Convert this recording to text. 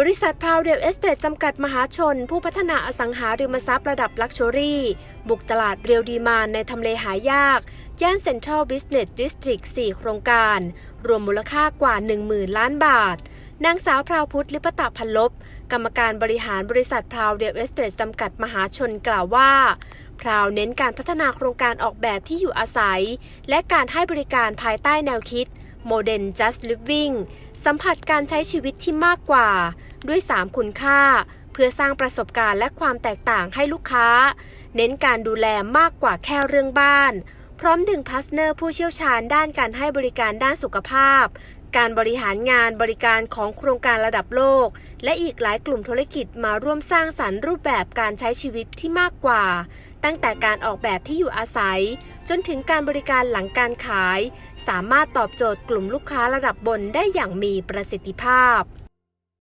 บริษัทพาวเดลเอสเตทจำกัดมหาชน ผู้พัฒนาอสังหาริมทรัพย์ระดับลักชัวรี่ บุกตลาดเรียวดีมานในทำเลหายาก ย่านเซ็นทรัลบิสเนสดิสตริก4 โครงการ รวมมูลค่ากว่า 10,000 ล้านบาท นางสาวพราวพุทธลิปตะพันลบ กรรมการบริหารบริษัทพราวเดลเอสเตทจำกัดมหาชนกล่าวว่าพราวเน้นการพัฒนาโครงการออกแบบที่อยู่อาศัย และการให้บริการภายใต้แนวคิด Modern Just Living สัมผัสการใช้ชีวิตที่มากกว่า ด้วย 3 คุณค่า เพื่อสร้างประสบการณ์และความแตกต่างให้ลูกค้า เน้นการดูแลมากกว่าแค่เรื่องบ้าน พร้อมดึงพาร์ทเนอร์ผู้เชี่ยวชาญด้านการให้บริการด้านสุขภาพ การบริหารงานบริการของโครงการระดับโลก และอีกหลายกลุ่มธุรกิจมาร่วมสร้างสรรค์รูปแบบการใช้ชีวิตที่มากกว่า ตั้งแต่การออกแบบที่อยู่อาศัย จนถึงการบริการหลังการขาย สามารถตอบโจทย์กลุ่มลูกค้าระดับบนได้อย่างมีประสิทธิภาพ